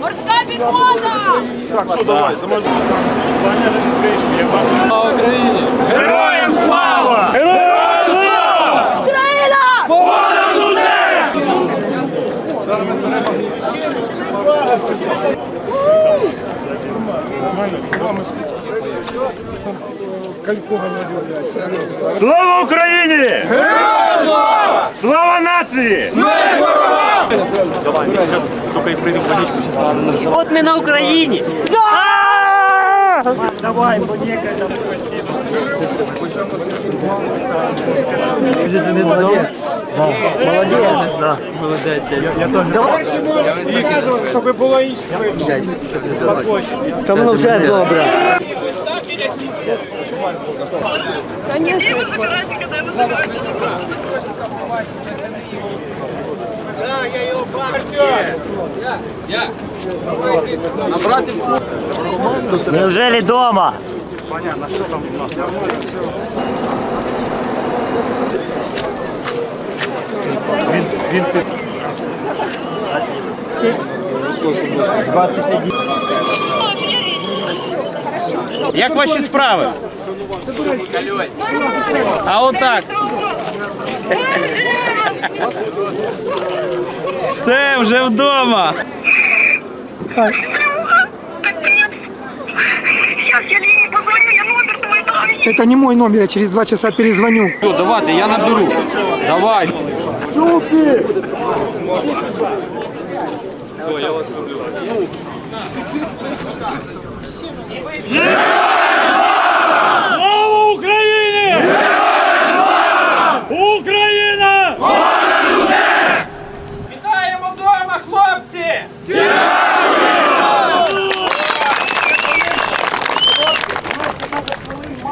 Морська підвода! Героям слава! Героям слава! Україна! Слава Україні! Героям слава! Слава нації! От ми на Україні. Давай, понекай там. Молодець. Молодець. Да. Молодець. Я теж. Щоб було інше. Та воно вже добре. Неужели дома? Як ваші справи? А отак. Все, вже вдома. Я я. Это не мой номер, я через два часа перезвоню. Все, давайте, я наберу. Давай.